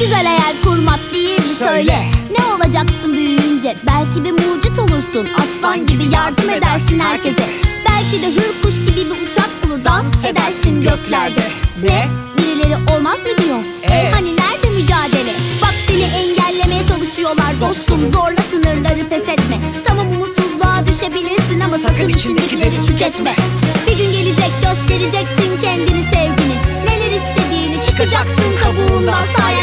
güzel hayal kurmak değildi söyle. Söyle. Ne olacaksın büyüyünce? Belki bir mucit olursun. Aslan gibi yardım edersin herkese. Belki de hür kuş gibi bir uçak bulur. Dans edersin göklerde. Ne? Birileri olmaz mı diyor. Evet. Hani nerede mücadele? Bak seni engellemeye çalışıyorlar dostum. Zorla sınırları pes etme. Tamam umutsuzluğa düşebilirsin ama sakın, Sakın içindekileri tüketme. Bir gün gelecek göstereceksin kendini sevgini.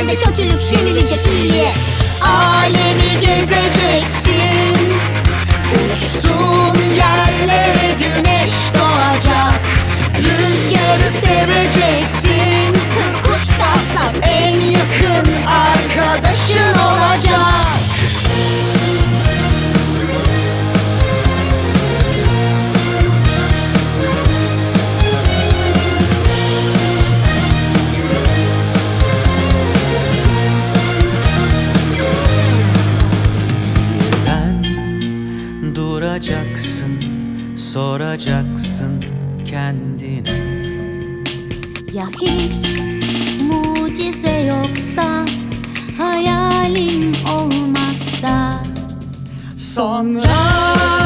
နဲ့ကောက်ချင်လို့ပြင်းနေလိမ့်ချင် duracaksın, soracaksın kendine. Ya hiç mucize yoksa Hayalim olmazsa. Sonra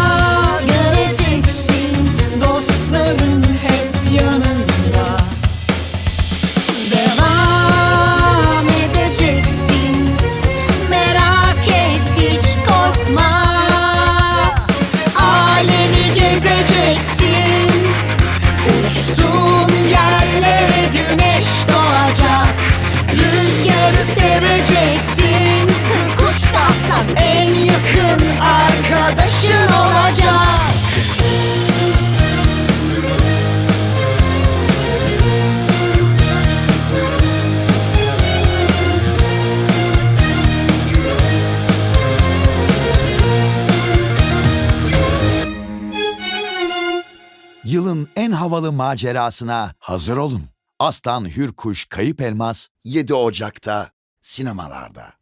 Yılın en havalı macerasına hazır olun. Aslan Hürkuş Kayıp Elmas 7 Ocak'ta sinemalarda.